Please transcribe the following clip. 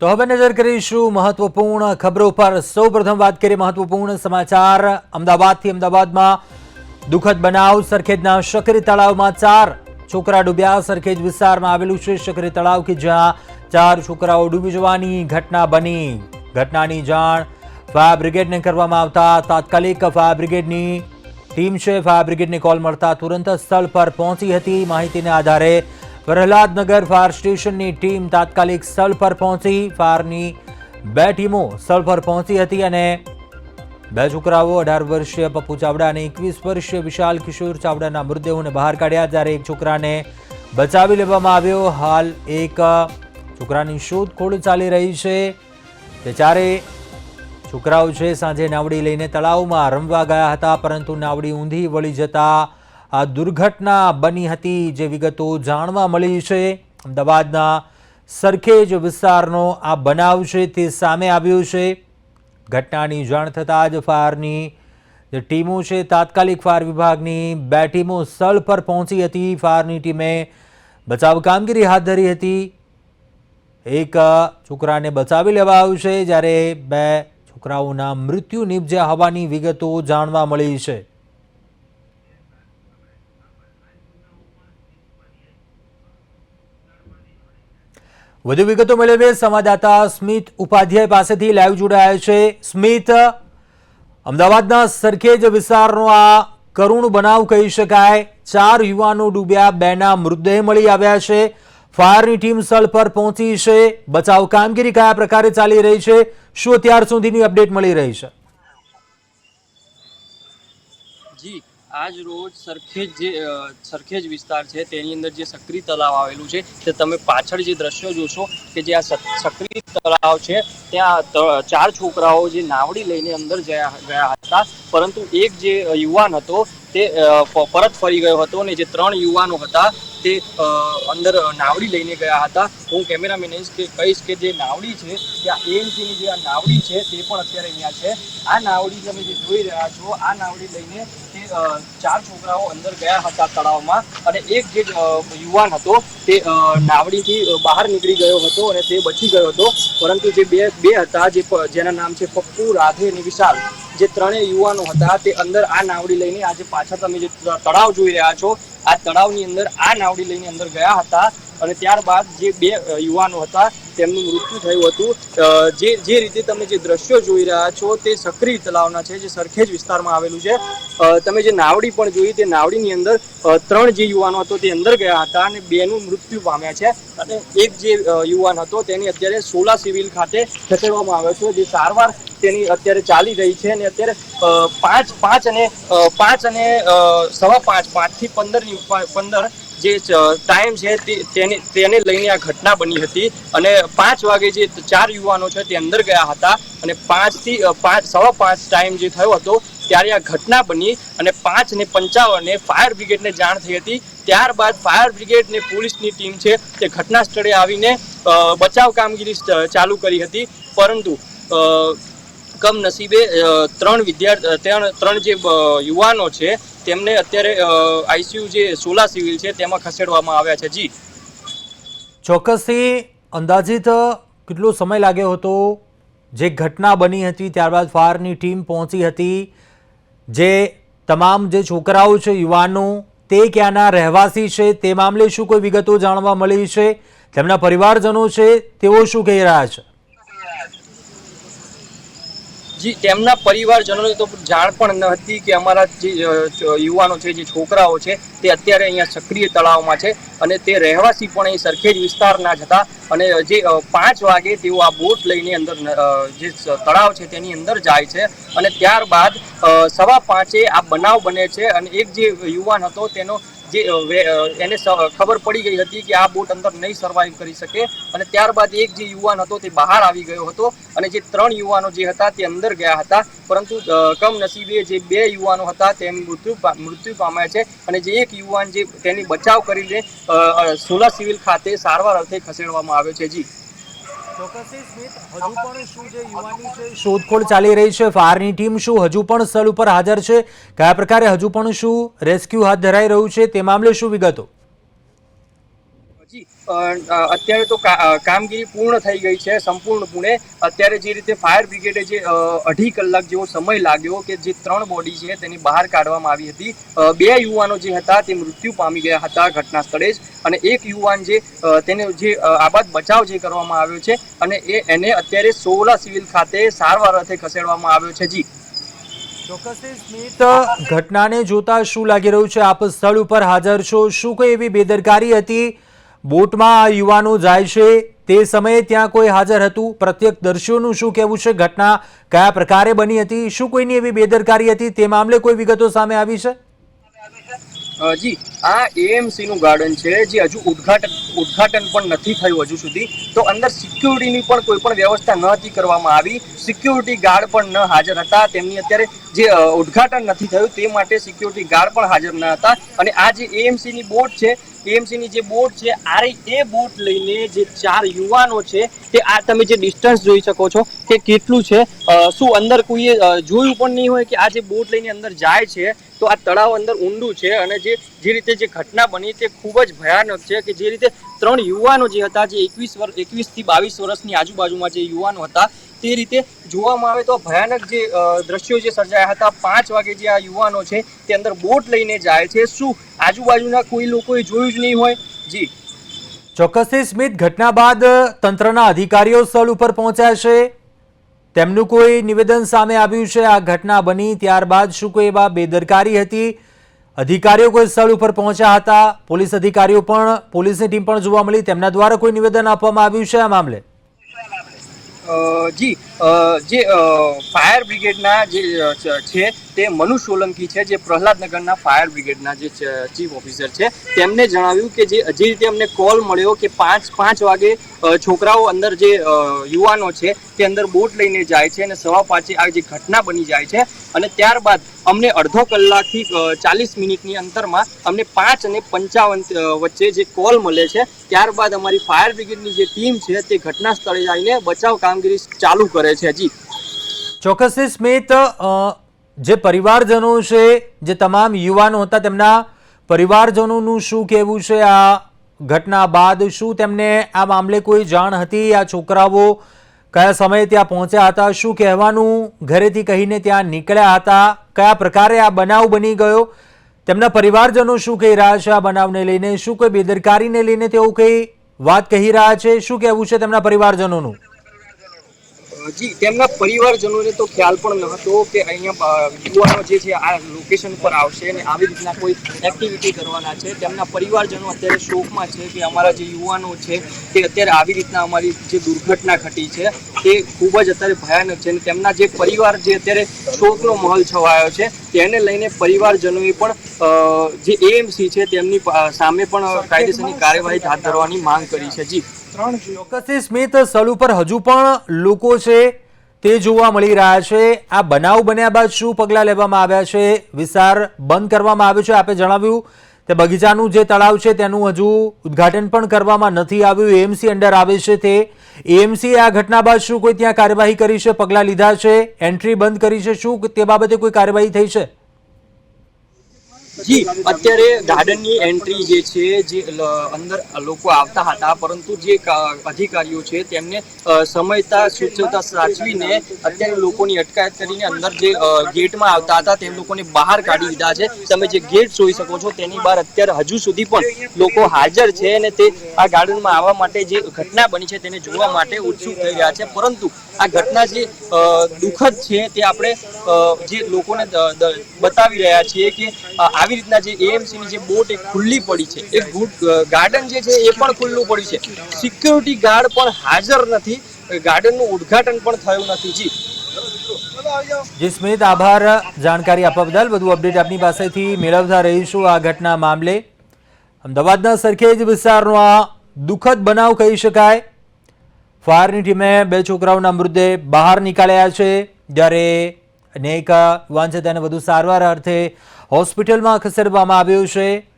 તો હવે નજર કરીશું મહત્વપૂર્ણ ખબરો પર. સૌપ્રથમ વાત કરીએ મહત્વપૂર્ણ સમાચાર. અમદાવાદથી અમદાવાદમાં દુઃખદ બનાવ. સરખેજના શકરી તળાવમાં ચાર છોકરા ડૂબ્યા. સરખેજ વિસ્તારમાં આવેલું છે શકરી તળાવ કે જ્યાં ચાર છોકરાઓ ડૂબી જવાની ઘટના બની. ઘટનાની જાણ ફાયર બ્રિગેડને કરવામાં આવતા. તાત્કાલિક ફાયર બ્રિગેડની ટીમ છે. ફાયર બ્રિગેડને કોલ મળતા તુરંત સ્થળ પર પહોંચી હતી. માહિતીને આધારે પ્રહલાદનગર ફાયર સ્ટેશનની ટીમ તાત્કાલિક સ્થળ પર પહોંચી. ફાયરની બે ટીમો સ્થળ પર પહોંચી હતી અને બે છોકરાઓ અઢાર વર્ષીય પપ્પુ ચાવડા અને એકવીસ વર્ષીય વિશાલ કિશોર ચાવડાના મૃતદેહોને બહાર કાઢ્યા. જ્યારે એક છોકરાને બચાવી લેવામાં આવ્યો. હાલ એક છોકરાની શોધખોળ ચાલી રહી છે. તે ચારે છોકરાઓ છે. સાંજે નાવડી લઈને તળાવમાં રમવા ગયા હતા, પરંતુ નાવડી ઊંધી વળી જતા આ દુર્ઘટના બની હતી જે વિગતો જાણવા મળી છે. અમદાવાદના સરખેજ વિસ્તારનો આ બનાવ છે તે સામે આવ્યો છે. ઘટનાની જાણ થતાં જ ફાયરની જે ટીમો છે, તાત્કાલિક ફાયર વિભાગની બે ટીમો સ્થળ પર પહોંચી હતી. ફાયરની ટીમે બચાવ કામગીરી હાથ ધરી હતી. એક છોકરાને બચાવી લેવાયું છે, જ્યારે બે છોકરાઓના મૃત્યુ નિપજ્યા હોવાની વિગતો જાણવા મળી છે. વધુ વિગતો મેળવીએ. સંવાદદાતા સ્મિત ઉપાધ્યાય પાસેથી લાઈવ જોડાયા છે. સ્મિત, અમદાવાદના સરખેજ વિસ્તારનો આ કરુણ બનાવ કહી શકાય. ચાર યુવાનો ડૂબ્યા, બેના મૃતદેહ મળી આવ્યા છે. ફાયરની ટીમ સ્થળ પર પહોંચી છે. બચાવ કામગીરી કયા પ્રકારે ચાલી રહી છે? શું અત્યાર સુધીની અપડેટ મળી રહી છે જી આજ રોજ સરખેજ જે સરખેજ વિસ્તાર છે, તેની અંદર જે સક્રી તળાવ આવેલું છે, તે તમે પાછળ જે દ્રશ્યો જોશો કે જે આ સક- સક્રી તળાવ છે, ત્યાં ચાર છોકરાઓ જે નાવડી લઈને અંદર ગયા હતા. પરંતુ એક જે યુવાન હતો, તે પરત ફરી ગયો હતો અને જે ત્રણ યુવાનો હતા, તે અંદર નાવડી લઈને ગયા હતા. હું કેમેરામેન કે, કહીશ કે જે નાવડી છે, ત્યાં એએમસીની જે આ નાવડી છે, તે પણ અત્યારે અહીંયા છે. આ નાવડી તમે જે જોઈ રહ્યા છો, આ નાવડી લઈને ચાર છોકરાઓ અંદર ગયા હતા તળાવમાં અને એક જે યુવાન હતો તે નાવડીથી બહાર નીકળી ગયો હતો અને તે બચી ગયો હતો. પરંતુ જે બે બે હતા જે જેના નામ છે પપ્પુ, રાધે અને વિશાલ, જે ત્રણેય યુવાનો હતા તે અંદર આ નાવડી લઈને આજે પાછળ તમે જે તળાવ જોઈ રહ્યા છો આ તળાવની અંદર, આ નાવડી લઈને અંદર ગયા હતા અને ત્યારબાદ જે બે યુવાનો હતા, તેમનું મૃત્યુ થયું હતું. જે જે રીતે તમે જે દ્રશ્યો જોઈ રહ્યા છો તે સક્રિય તળાવના છે, જે સરખેજ વિસ્તારમાં આવેલું છે. તમે જે નાવડી પણ જોઈ, તે નાવડીની અંદર ત્રણ જે યુવાનો હતો તે અંદર ગયા હતા અને બેનું મૃત્યુ પામ્યા છે. અને એક જે યુવાન હતો, તેની અત્યારે સોલા સિવિલ ખાતે ખસેડવામાં આવ્યો છે. જે સારવાર તેની અત્યારે ચાલી રહી છે અને અત્યારે પાંચ પાંચ અને પાંચ અને સવા પાંચ, પાંચથી પંદરની પંદર જે ટાઈમ છે તેને તેને લઈને આ ઘટના બની હતી. અને પાંચ વાગે જે ચાર યુવાનો છે તે અંદર ગયા હતા અને પાંચથી પાંચ, સવા પાંચ ટાઈમ જે થયો હતો ત્યારે આ ઘટના બની અને પાંચ ને પંચાવને ફાયર બ્રિગેડને જાણ થઈ હતી. ત્યારબાદ ફાયર બ્રિગેડ ને પોલીસની ટીમ છે તે ઘટના સ્થળે આવીને બચાવ કામગીરી ચાલુ કરી હતી. પરંતુ કમનસીબે નસીબે ત્રણ વિદ્યાર્થી ત્રણ જે યુવાનો છે, તેમને અત્યારે આઈસીયુ જે સોલા સિવિલ છે, તેમાં ખસેડવામાં આવ્યા છે. જી. ચોક્કસથી અંદાજિત કેટલો સમય લાગ્યો હતો? જે ઘટના બની હતી, ત્યારબાદ ફાયરની ટીમ પહોંચી હતી. જે તમામ જે છોકરાઓ છે, યુવાનો, તે ક્યાંના રહેવાસી છે, તે મામલે શું કોઈ વિગતો જાણવા મળી છે? તેમના પરિવારજનો છે, તેઓ શું કહી રહ્યા છે? જી તેમના પરિવારજનોને તો જાણ પણ ન હતી કે અમારા જે યુવાનો છે, જે છોકરાઓ છે, તે અત્યારે અહીંયા સક્રિય તળાવમાં છે અને તે રહેવાસી પણ અહીં સરખેજ વિસ્તારના જ હતા અને જે પાંચ વાગે તેઓ આ બોટ લઈને અંદર જે તળાવ છે તેની અંદર જાય છે અને ત્યારબાદ સવા પાંચે આ બનાવ બને છે અને એક જે યુવાન હતો તેનો જે એને ખબર પડી ગઈ હતી કે આ બોટ અંદર નહીં સર્વાઈવ કરી શકે. અને ત્યારબાદ એક જે યુવાન હતો તે બહાર આવી ગયો હતો. અને જે ત્રણ યુવાનો જે હતા તે અંદર ગયા હતા. પરંતુ કમનસીબે જે બે યુવાનો હતા તેમ મૃત્યુ મૃત્યુ પામ્યા છે. અને જે એક યુવાન જે તેની બચાવ કરીને સોલા સિવિલ ખાતે સારવાર અર્થે ખસેડવામાં આવ્યો છે. જી. શોધખોળ ચાલી રહી છે, ફાયરની ટીમ શું હજુ પણ સ્થળ ઉપર હાજર છે? કયા પ્રકારે હજુ પણ શું રેસ્ક્યુ હાથ ધરાઈ રહ્યું છે? તે મામલે શું વિગતો? અત્યારે તો કામગીરી પૂર્ણ થઈ ગઈ છે, સંપૂર્ણપણે. અત્યારે જે રીતે ફાયર બ્રિગેડે જે અઢી કલાક જેવો સમય લાગ્યો કે જે ત્રણ બોડી છે તેની બહાર કાઢવામાં આવી હતી. બે યુવાનો જે હતા તે મૃત્યુ પામી ગયા હતા ઘટના સ્થળે જ. અને એક યુવાન જે તેને જે આબાદ બચાવ જે કરવામાં આવ્યો છે અને એ, એને અત્યારે સોલા સિવિલ ખાતે સારવાર અર્થે ખસેડવામાં આવ્યો છે. જી. ચોક્કસથી ઘટનાને જોતા શું લાગી રહ્યું છે? આપ સ્થળ ઉપર હાજર છો. શું કોઈ એવી બેદરકારી હતી? બોટમાં આ યુવાનો જાય છે. તે સમયે ત્યાં કોઈ હાજર હતું. પ્રત્યક્ષદર્શીઓનું શું કહેવું છે? ઘટના કયા પ્રકારે બની હતી? શું કોઈની એવી બેદરકારી હતી? તે મામલે કોઈ વિગતો સામે આવી છે? જી. આ એએમસી નું ગાર્ડન છે, જે હજુ ઉદ્ઘાટન ઉદ્ઘાટન પણ નથી થયું હજુ સુધી. તો અંદર સિક્યુરિટીની પણ કોઈ પણ વ્યવસ્થા ન કરવામાં આવી. સિક્યુરિટી ગાર્ડ પણ ન હાજર હતા. તેમની અત્યારે જે ઉદઘાટન નથી થયું, તે માટે સિક્યુરિટી ગાર્ડ પણ હાજર ન હતા. અને આ જે એએમસી ની બોટ છે એએમસી ની જે બોટ છે આ એ બોટ લઈને જે ચાર યુવાનો છે તે આ તમે જે ડિસ્ટન્સ જોઈ શકો છો, કે કેટલું છે શું અંદર કોઈએ જોયું પણ નહીં હોય કે આ જે બોટ લઈને અંદર જાય છે, તો આ તળાવ અંદર ઊંડું છે અને જે જે રીતે જે ઘટના બની તે ખૂબ જ ભયાનક છે કે જે રીતે ત્રણ યુવાનો જે હતા, જે એકવીસ વર્ષ એકવીસથી બાવીસ વર્ષની આજુબાજુમાં જે યુવાનો હતા, તે રીતે જોવામાં આવે તો ભયાનક જે દ્રશ્યો જે સર્જાયા હતા, પાંચ વાગે જે આ યુવાનો છે તે અંદર બોટ લઈને જાય છે. શું આજુબાજુના કોઈ લોકોએ જોયું જ નહીં હોય. જી. ચોક્કસથી સ્મિત ઘટના બાદ તંત્રના અધિકારીઓ સ્થળ ઉપર પહોંચ્યા છે. તેમનું કોઈ નિવેદન સામે આવ્યું છે આ ઘટના બની ત્યારબાદ શું કોઈ એવા બેદરકારી હતી? અધિકારીઓ કોઈ સ્થળ ઉપર પહોંચ્યા હતા? પોલીસ અધિકારીઓ પણ, પોલીસની ટીમ પણ જોવા મળી તેમના દ્વારા કોઈ નિવેદન આપવામાં આવ્યું છે આ મામલે? જી જે ફાયર બ્રિગેડના જે છે તે મનુ સોલંકી છે, જે પ્રહલાદનગરના ફાયર બ્રિગેડના જે ચીફ ઓફિસર છે. તેમને જણાવ્યું કે જે જે રીતે અમને કોલ મળ્યો કે પાંચ પાંચ વાગે છોકરાઓ અંદર જે યુવાનો છે, તે અંદર બોટ લઈને જાય છે અને સવા પાંચે આ જે ઘટના બની જાય છે અને ત્યારબાદ અમને અડધો કલાકથી ચાલીસ મિનિટની અંતરમાં અમને પાંચ અને પંચાવન વચ્ચે જે કોલ મળે છે, ત્યારબાદ અમારી ફાયર બ્રિગેડની જે ટીમ છે, તે ઘટના સ્થળે જઈને બચાવ કામગીરી ચાલુ કરે છે જી ચોક્કસથી સ્મિત જે પરિવારજનો છે, જે તમામ યુવાનો હતા, તેમના પરિવારજનોનું શું કહેવું છે આ ઘટના બાદ? શું તેમને આ મામલે કોઈ જાણ હતી? આ છોકરાઓ કયા સમયે ત્યાં પહોંચ્યા હતા? શું કહેવાનું? ઘરેથી કહીને ત્યાં નીકળ્યા હતા? કયા પ્રકારે આ બનાવ બની ગયો? તેમના પરિવારજનો શું કહી રહ્યા છે આ બનાવને લઈને? શું કોઈ બેદરકારીને લઈને તેઓ કઈ વાત કહી રહ્યા છે? શું કહેવું છે તેમના પરિવારજનોનું? જી, તેમના પરિવારજનોને તો ખ્યાલ પણ ન હતો કે અહીંયા યુવાનો જે છે આ લોકેશન પર આવશે અને આવી રીતના કોઈ એક્ટિવિટી કરવાના છે. તેમના પરિવારજનો અત્યારે શોકમાં છે કે અમારા જે યુવાનો છે તે અત્યારે આવી રીતના અમારી જે દુર્ઘટના ઘટી છે તે ખૂબ જ અત્યારે ભયાનક છે અને તેમના જે પરિવાર જે અત્યારે શોકનો માહોલ છવાયો છે તેને લઈને પરિવારજનોએ પણ જે એએમસી છે તેમની સામે પણ કાયદેસરની કાર્યવાહી હાથ ધરવાની માંગ કરી છે. જી. ચોક્કસથી સ્મિત, સ્થળ ઉપર હજુ પણ લોકો છે તે જોવા મળી રહ્યા છે. આ બનાવ બન્યા બાદ શું પગલાં લેવામાં આવ્યા છે? વિસ્તાર બંધ કરવામાં આવ્યો છે, આપે જણાવ્યું. તે બગીચાનું જે તળાવ છે તેનું હજુ ઉદ્ઘાટન પણ કરવામાં નથી આવ્યું. એએમસી અંડર આવે છે તે. એએમસી આ ઘટના બાદ શું કોઈ ત્યાં કાર્યવાહી કરી છે, પગલાં લીધા છે? એન્ટ્રી બંધ કરી છે શું તે બાબતે કોઈ કાર્યવાહી થઈ છે? જી, અત્યારે ગાર્ડનની એન્ટ્રી જે છે, જે અંદર લોકો આવતા હતા, પરંતુ જે અધિકારીઓ છે, તેમને સમયતા સૂચવતા સાચવીને અત્યારે લોકોની અટકાયત કરીને અંદર જે ગેટમાં આવતા હતા તે લોકોને બહાર કાઢી દીધા છે. તમે જે ગેટ જોઈ શકો છો, તેની બહાર અત્યારે હજુ સુધી પણ લોકો હાજર છે અને તે આ ગાર્ડનમાં આવવા માટે જે ઘટના બની છે, તેને જોવા માટે ઉત્સુક થઈ રહ્યા છે. પરંતુ આ ઘટના જે દુઃખદ છે, તે આપણે જે લોકોને બતાવી રહ્યા છીએ કે આવી રીતના જે એએમસી ની જે બોટ એ ખુલ્લી પડી છે એ ગાર્ડન જે છે એ પણ ખુલ્લું પડ્યું છે. સિક્યુરિટી ગાર્ડ પણ હાજર નથી, ગાર્ડનનું ઉદ્ઘાટન પણ થયું નથી, જી. જી, સ્મિત, આભાર, જાણકારી આપવા બદલ. વધુ અપડેટ આપની પાસેથી મેળવતા રહીશું આ ઘટના મામલે. અમદાવાદના સરખેજ વિસ્તારનો આ દુઃખદ બનાવ કહી શકાય. ફાયરની ટીમે બે છોકરાઓના મૃતદેહ બહાર નીકાળ્યા છે. જ્યારે અનેક યુવાન છે તેને વધુ સારવાર અર્થે હોસ્પિટલમાં ખસેડવામાં આવ્યો છે.